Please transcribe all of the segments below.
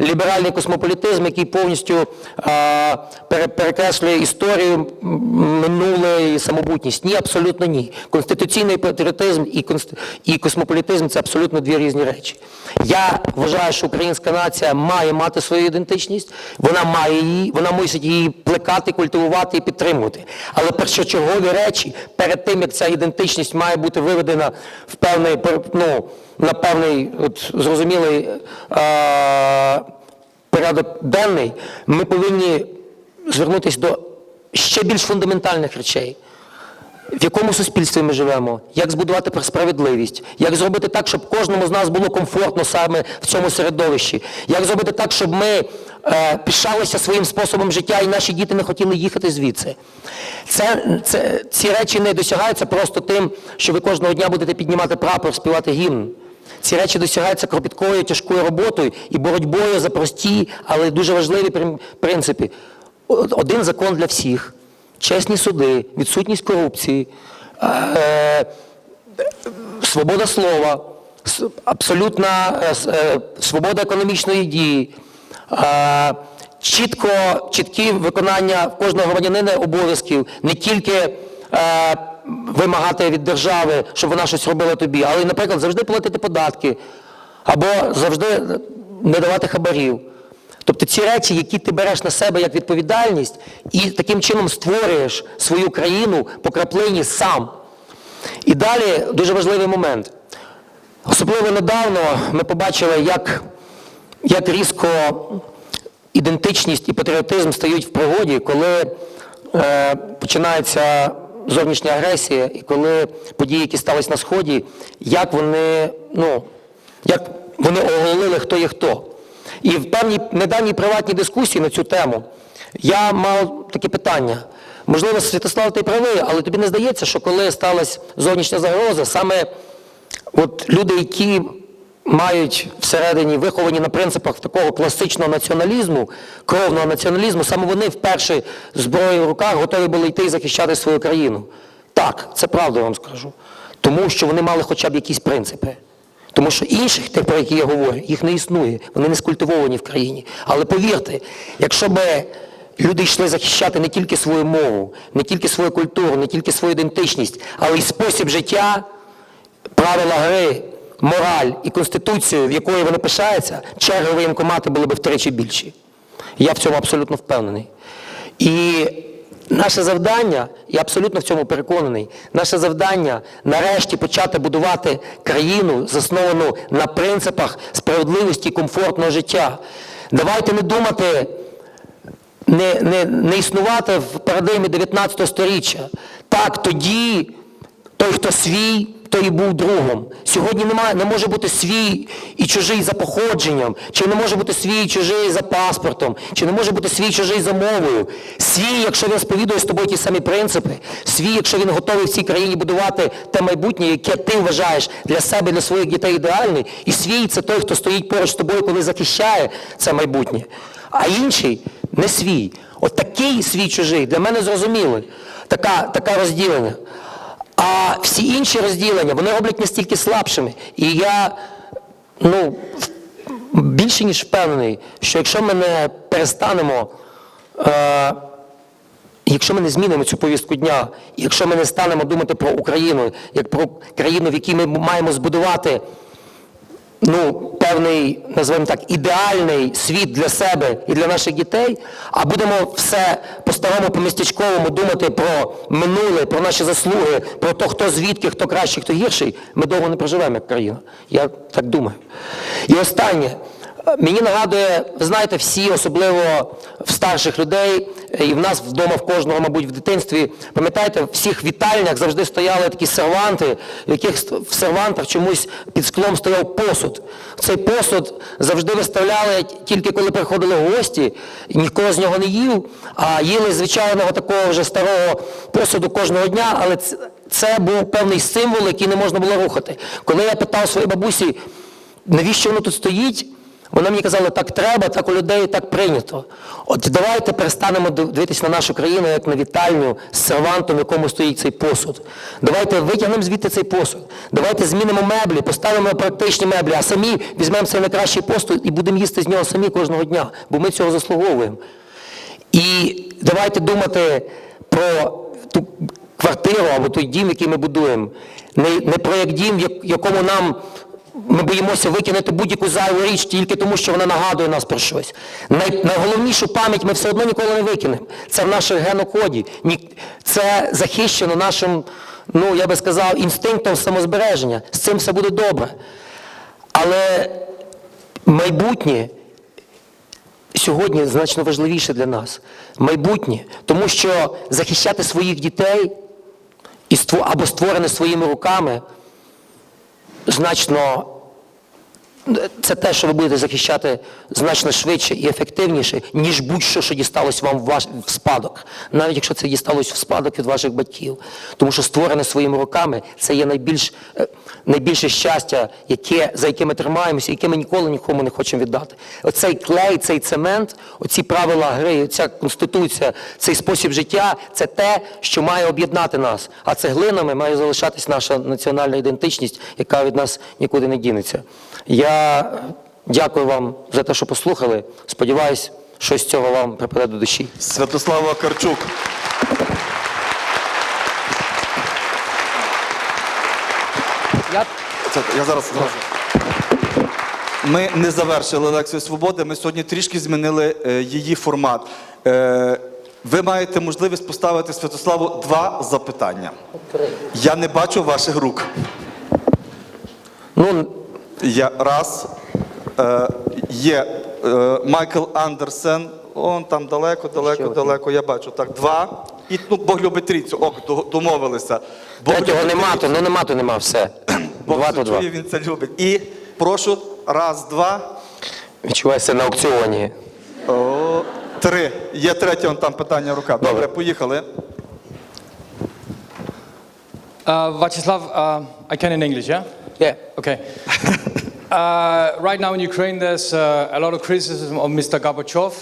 ліберальний космополітизм, який повністю перекреслює історію, минуле і самобутність. Ні, абсолютно ні. Конституційний патріотизм і, космополітизм це абсолютно дві різні речі. Я вважаю, що українська нація має мати свою ідентичність, вона має її, вона мусить її плекати, культивувати і підтримувати. Але першочергові речі перед тим, як ця ідентичність має бути виведена в певний, ну, на певний от, зрозумілий е- порядок денний, ми повинні звернутися до ще більш фундаментальних речей. В якому суспільстві ми живемо, як збудувати справедливість, як зробити так, щоб кожному з нас було комфортно саме в цьому середовищі, як зробити так, щоб ми е, пишалися своїм способом життя і наші діти не хотіли їхати звідси. Це, це, ці речі не досягаються просто тим, що ви кожного дня будете піднімати прапор, співати гімн. Ці речі досягаються кропіткою, тяжкою роботою і боротьбою за прості, але дуже важливі принципи. Один закон для всіх, чесні суди, відсутність корупції, е, свобода слова, абсолютна е, е, свобода економічної дії, е, чітко, чіткі виконання кожного громадянина обов'язків, не тільки е, вимагати від держави, щоб вона щось робила тобі, але, наприклад, завжди платити податки або завжди не давати хабарів. Тобто ці речі, які ти береш на себе як відповідальність, і таким чином створюєш свою країну по краплині сам. І далі дуже важливий момент. Особливо недавно ми побачили, як, як різко ідентичність і патріотизм стають в пригоді, коли е, починається зовнішня агресія, і коли події, які сталися на Сході, як вони, ну, як вони оголили, хто є хто. І в певній недавній приватній дискусії на цю тему я мав таке питання. Можливо, Святослав, ти правий, але тобі не здається, що коли сталася зовнішня загроза, саме от люди, які мають всередині виховані на принципах такого класичного націоналізму, кровного націоналізму, саме вони вперше зброєю в руках готові були йти і захищати свою країну. Так, це правда вам скажу. Тому що вони мали хоча б якісь принципи. Тому що інших, тих, про які я говорю, їх не існує, вони не скультивовані в країні. Але повірте, якщо б люди йшли захищати не тільки свою мову, не тільки свою культуру, не тільки свою ідентичність, але й спосіб життя, правила гри, мораль і конституцію, в якої вони пишаються, черги воєнкомати були б втричі більші. Я в цьому абсолютно впевнений. І наше завдання, я абсолютно в цьому переконаний, наше завдання нарешті почати будувати країну, засновану на принципах справедливості і комфортного життя. Давайте не думати не, не, не існувати в парадигмі 19 століття. Так, тоді той, хто свій, той і був другом. Сьогодні немає, не може бути свій і чужий за походженням, чи не може бути свій і чужий за паспортом, чи не може бути свій і чужий за мовою. Свій, якщо він сповідує з тобою ті самі принципи, свій, якщо він готовий в цій країні будувати те майбутнє, яке ти вважаєш для себе, для своїх дітей ідеальне, і свій це той, хто стоїть поруч з тобою, коли захищає це майбутнє. А інший не свій. От такий свій чужий для мене зрозумілий. Така, таке розділення. А всі інші розділення, вони роблять настільки слабшими. І я ну, більше ніж впевнений, що якщо ми не перестанемо, е, якщо ми не змінимо цю повістку дня, якщо ми не станемо думати про Україну, як про країну, в якій ми маємо збудувати ну, певний, називаємо так, ідеальний світ для себе і для наших дітей, а будемо все по-старому, по-містечковому думати про минуле, про наші заслуги, про те, хто звідки, хто кращий, хто гірший, ми довго не проживемо як країна. Я так думаю. І останнє. Мені нагадує, ви знаєте, всі, особливо в старших людей, і в нас вдома в кожного, мабуть, в дитинстві, пам'ятаєте, в всіх вітальнях завжди стояли такі серванти, в яких в сервантах чомусь під склом стояв посуд. Цей посуд завжди виставляли тільки коли приходили гості, і ніхто з нього не їв, а їли звичайного такого вже старого посуду кожного дня, але це був певний символ, який не можна було рухати. Коли я питав своїй бабусі, навіщо воно тут стоїть? Вони мені казали, так треба, так у людей, так прийнято. От давайте перестанемо дивитися на нашу країну як на вітальню з сервантом, в якому стоїть цей посуд. Давайте витягнемо звідти цей посуд. Давайте змінимо меблі, поставимо практичні меблі, а самі візьмемо цей найкращий посуд і будемо їсти з нього самі кожного дня, бо ми цього заслуговуємо. І давайте думати про ту квартиру або той дім, який ми будуємо. Не, не про як дім, в якому нам ми боїмося викинути будь-яку зайву річ тільки тому, що вона нагадує нас про щось. Най, найголовнішу пам'ять ми все одно ніколи не викинемо. Це в нашому генокоді. Це захищено нашим, ну я би сказав, інстинктом самозбереження. З цим все буде добре. Але майбутнє сьогодні значно важливіше для нас майбутнє, тому що захищати своїх дітей або створене своїми руками значно це те, що ви будете захищати значно швидше і ефективніше, ніж будь-що, що дісталось вам в, ваш, в спадок, навіть якщо це дісталось в спадок від ваших батьків. Тому що створене своїми руками це є найбільш, е, найбільше щастя, яке, за яке ми тримаємося, яке ми ніколи нікому не хочемо віддати. Оцей клей, цей цемент, оці правила гри, ця конституція, цей спосіб життя це те, що має об'єднати нас. А цеглинами має залишатись наша національна ідентичність, яка від нас нікуди не дінеться. Я дякую вам за те, що послухали. Сподіваюсь, що з цього вам припаде до душі. Святослава Карчук. Я Це, я зараз зразу. Ми не завершили лекцію свободи. Ми сьогодні трішки змінили е, її формат. Е, ви маєте можливість поставити Святославу два запитання. Я не бачу ваших рук. ну Я раз. Е, є е, Майкл Андерсен. Он там далеко, далеко, далеко. Я бачу. Так, два. І ну, Бог любить трійцю. Ок, до- домовилися. Бог третього любить нема, трійцю. то ну нема, то нема, все. Бог Два то два. чує, він це любить. І прошу, раз, два, Відчувайся на аукціоні. о, три. Є третє, он там питання рука. Добре, Добре. поїхали. Uh, Vachislav, uh, I can in English, yeah? Yeah. Okay. uh, right now in Ukraine, there's uh, a lot of criticism of Mr. Gorbachev,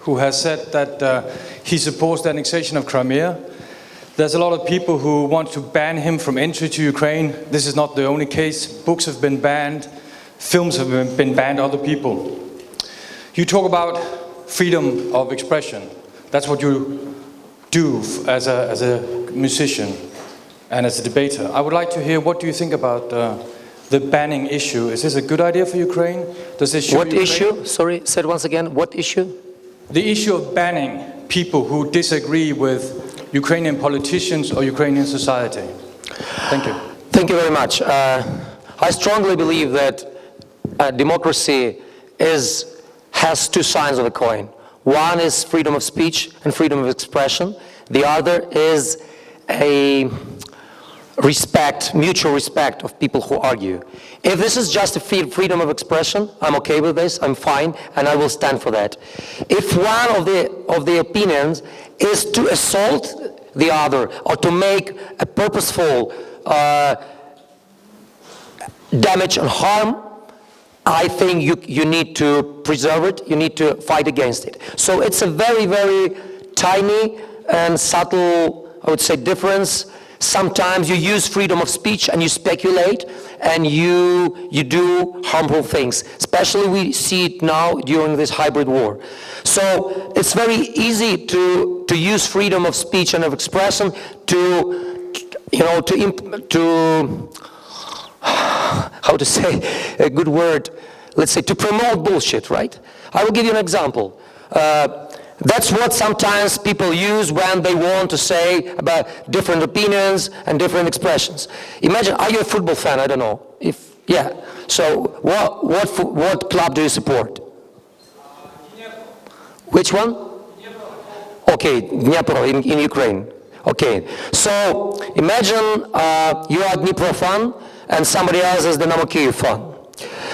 who has said that uh, he supports the annexation of Crimea. There's a lot of people who want to ban him from entry to Ukraine. This is not the only case. Books have been banned, films have been- been banned, other people. You talk about freedom of expression. That's what you do as a, as a musician and as a debater. I would like to hear what do you think about uh, the banning issue? Is this a good idea for Ukraine? Does this show What Ukraine- issue? Sorry, said once again. What issue? The issue of banning people who disagree with Ukrainian politicians or Ukrainian society. Thank you. Thank you very much. Uh, I strongly believe that uh, democracy is, has two sides of a coin. One is freedom of speech and freedom of expression. The other is a respect, mutual respect of people who argue. If this is just a freedom of expression, I'm okay with this, I'm fine, and I will stand for that. If one of the, of the opinions is to assault the other or to make a purposeful uh, damage and harm, I think you, you need to preserve it, you need to fight against it. So it's a very, very tiny and subtle, I would say, difference. Sometimes you use freedom of speech and you speculate and you, you do harmful things. Especially we see it now during this hybrid war. So it's very easy to, to use freedom of speech and of expression to, you know, to, to how to say a good word, let's say to promote bullshit, right? I will give you an example. Uh, that's what sometimes people use when they want to say about different opinions and different expressions. Imagine, are you a football fan? I don't know. If yeah, so what what what club do you support? Which one? Okay, Dnipro in, in Ukraine. Okay, so imagine uh, you are Dnipro fan and somebody else is Dynamo Kyiv fan.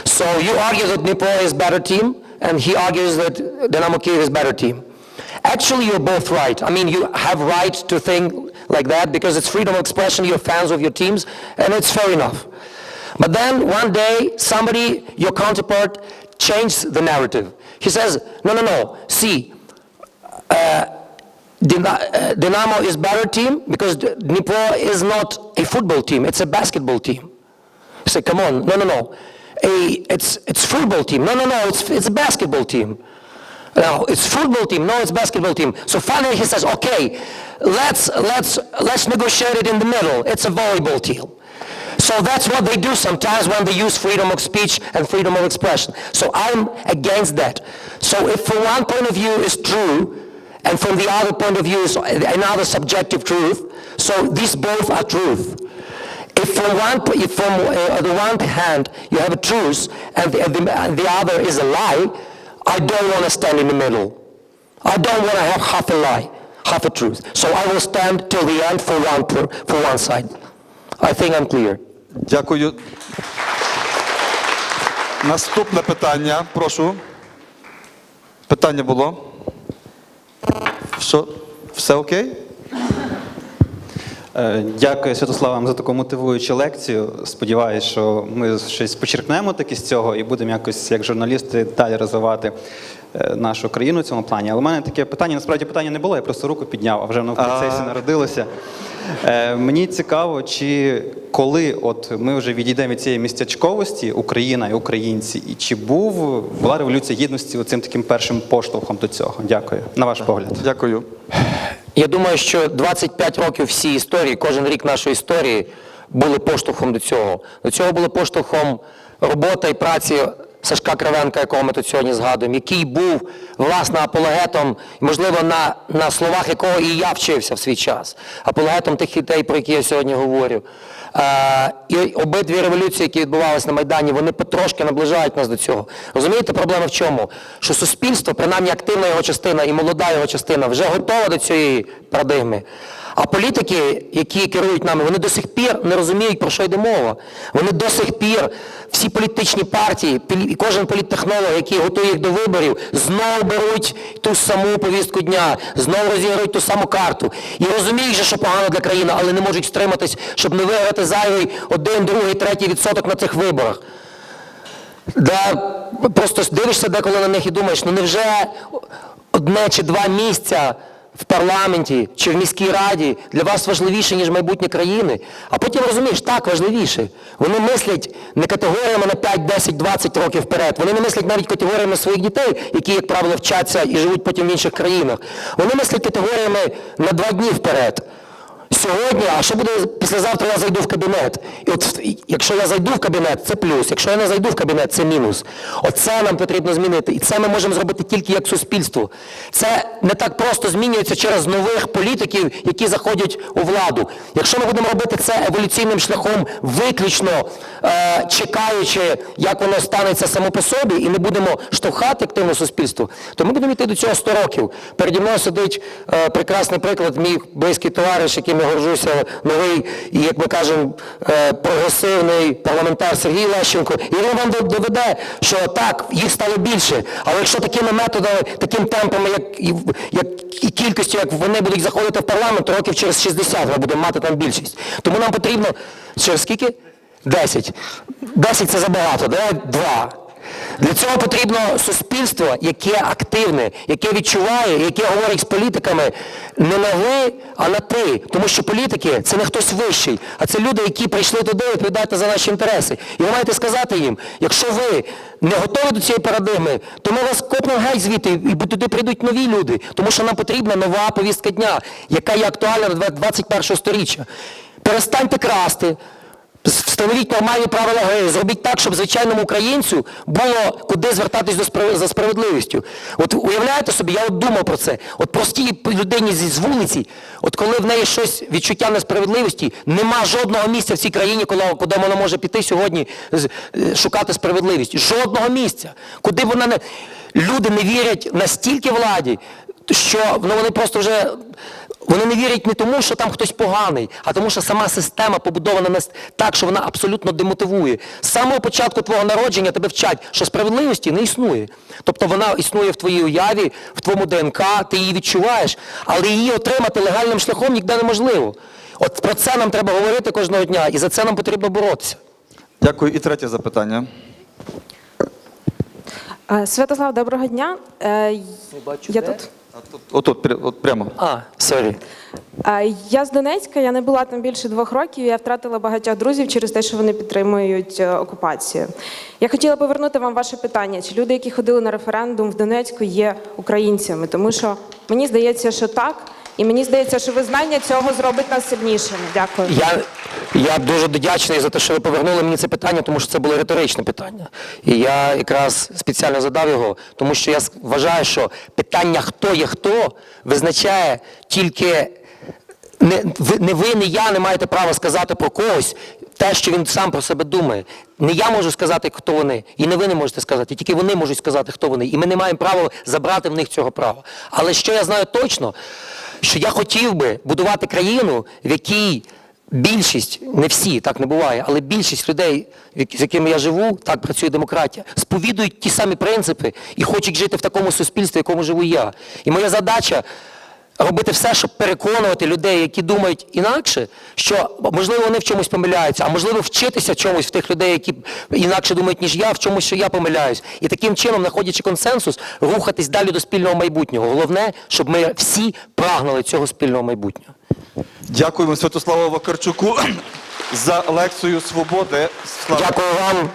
So you argue that Dnipro is better team and he argues that Dynamo Kyiv is better team. Actually, you're both right. I mean, you have right to think like that because it's freedom of expression, you're fans of your teams, and it's fair enough. But then one day, somebody, your counterpart, changed the narrative. He says, no, no, no, see, uh, uh, is better team because Dnipro is not a football team, it's a basketball team. I say, come on, no, no, no. A, it's, it's football team. No, no, no, it's, it's a basketball team. No, it's football team. No, it's basketball team. So finally he says, okay, let's, let's, let's negotiate it in the middle. It's a volleyball team. So that's what they do sometimes when they use freedom of speech and freedom of expression. So I'm against that. So if from one point of view is true, and from the other point of view is another subjective truth, so these both are truth. If from one, if from uh, the one hand you have a truth and the, the, and the other is a lie, I don't want to stand in the middle. I don't want to have half a lie, half a truth. So I will stand till the end for one, for one side. I think I'm clear. Дякую. Наступне питання, прошу. Питання було. Що? Все окей? Е, Дякую, Святослав, вам за таку мотивуючу лекцію. Сподіваюсь, що ми щось почерпнемо таки з цього і будемо якось, як журналісти, далі розвивати е, нашу країну в цьому плані. Але в мене таке питання, насправді питання не було, я просто руку підняв, а вже воно в процесі народилося. Е, Мені цікаво, чи коли от ми вже відійдемо від цієї містячковості, Україна і українці, і чи був була революція гідності цим таким першим поштовхом до цього? Дякую. На ваш погляд. Дякую. Я думаю, що 25 років всій історії, кожен рік нашої історії були поштовхом до цього. До цього були поштовхом робота і праці Сашка Кривенка, якого ми тут сьогодні згадуємо, який був власне апологетом, можливо, на, на словах якого і я вчився в свій час, апологетом тих ідей, про які я сьогодні говорю. Е, і обидві революції, які відбувалися на Майдані, вони потрошки наближають нас до цього. Розумієте, проблема в чому? Що суспільство, принаймні активна його частина і молода його частина, вже готова до цієї парадигми. А політики, які керують нами, вони до сих пір не розуміють, про що йде мова. Вони до сих пір, всі політичні партії, і кожен політтехнолог, який готує їх до виборів, знову беруть ту саму повістку дня, знову розіграють ту саму карту. І розуміють, що погано для країни, але не можуть стриматись, щоб не виграти зайвий один, другий, третій відсоток на цих виборах. Да, просто дивишся деколи на них і думаєш, ну невже одне чи два місця в парламенті чи в міській раді для вас важливіше, ніж майбутнє країни? А потім розумієш, так важливіше. Вони мислять не категоріями на 5, 10, 20 років вперед. Вони не мислять навіть категоріями своїх дітей, які, як правило, вчаться і живуть потім в інших країнах. Вони мислять категоріями на два дні вперед. Сьогодні, а що буде післязавтра, я зайду в кабінет. І от якщо я зайду в кабінет, це плюс. Якщо я не зайду в кабінет, це мінус. Оце нам потрібно змінити. І це ми можемо зробити тільки як суспільство. Це не так просто змінюється через нових політиків, які заходять у владу. Якщо ми будемо робити це еволюційним шляхом, виключно е, чекаючи, як воно станеться само по собі, і не будемо штовхати активне суспільство, то ми будемо йти до цього 100 років. Переді мною сидить е, прекрасний приклад, мій близький товариш, яким я горжуся, новий як ми кажемо, е, прогресивний парламентар Сергій Лещенко. І він вам доведе, що так, їх стало більше. Але якщо такими методами, таким темпами, як як і кількістю, як вони будуть заходити в парламент, то років через 60 ми будемо мати там більшість. Тому нам потрібно через скільки? 10. 10 це забагато, давай 2. Для цього потрібно суспільство, яке активне, яке відчуває, яке говорить з політиками не на ви, а на ти. Тому що політики це не хтось вищий, а це люди, які прийшли туди відповідати за наші інтереси. І ви маєте сказати їм, якщо ви не готові до цієї парадигми, то ми вас копнемо геть звідти, і туди прийдуть нові люди. Тому що нам потрібна нова повістка дня, яка є актуальна до 21 сторіччя. Перестаньте красти. Встановіть нормальні правила гри, зробіть так, щоб звичайному українцю було куди звертатись до за справедливістю. От уявляєте собі, я от думав про це. От простій людині з вулиці, от коли в неї щось відчуття несправедливості, нема жодного місця в цій країні, коли, куди вона може піти сьогодні е, шукати справедливість. Жодного місця. Куди вона не люди не вірять настільки владі, що ну, вони просто вже вони не вірять не тому, що там хтось поганий, а тому, що сама система побудована нас так, що вона абсолютно демотивує. З самого початку твого народження тебе вчать, що справедливості не існує. Тобто вона існує в твоїй уяві, в твоєму ДНК, ти її відчуваєш, але її отримати легальним шляхом ніде неможливо. От про це нам треба говорити кожного дня, і за це нам потрібно боротися. Дякую. І третє запитання. Е, Святослав, доброго дня. Е, бачу, Я де? тут. Отут, пря- от прямо. А, сорі. Я з Донецька, я не була там більше двох років. Я втратила багатьох друзів через те, що вони підтримують е, окупацію. Я хотіла повернути вам ваше питання: чи люди, які ходили на референдум в Донецьку, є українцями? Тому що мені здається, що так, і мені здається, що визнання цього зробить нас сильнішими. Дякую. Я, я дуже вдячний за те, що ви повернули мені це питання, тому що це було риторичне питання. І я якраз спеціально задав його, тому що я вважаю, що питання хто є хто визначає тільки не ви, не ви, не я не маєте права сказати про когось те, що він сам про себе думає. Не я можу сказати, хто вони, і не ви не можете сказати, тільки вони можуть сказати, хто вони. І ми не маємо права забрати в них цього права. Але що я знаю точно, що я хотів би будувати країну, в якій більшість, не всі, так не буває, але більшість людей, з якими я живу, так працює демократія, сповідують ті самі принципи і хочуть жити в такому суспільстві, в якому живу я. І моя задача робити все, щоб переконувати людей, які думають інакше, що можливо вони в чомусь помиляються, а можливо вчитися чомусь в тих людей, які інакше думають, ніж я, в чомусь, що я помиляюсь. І таким чином, знаходячи консенсус, рухатись далі до спільного майбутнього. Головне, щоб ми всі прагнули цього спільного майбутнього. Дякуємо Святославу Вакарчуку за лекцію свободи. Слава. Дякую вам.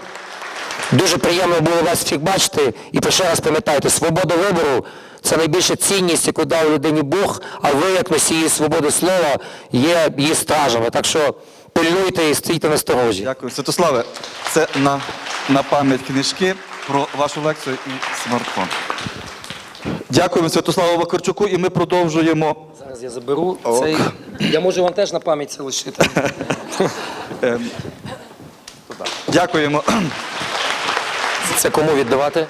Дуже приємно було вас всіх бачити. І ще раз пам'ятайте, свобода вибору це найбільша цінність, яку дав людині Бог, а ви, як носії свободи слова, є її стражами. Так що пильнуйте і стійте на сторожі. Дякую. Святославе, це на, на пам'ять книжки про вашу лекцію і смартфон. Дякуємо Святославу Вакарчуку, і ми продовжуємо. Зараз я заберу цей. Я можу вам теж на пам'ять це лишити. Дякуємо. Це кому віддавати?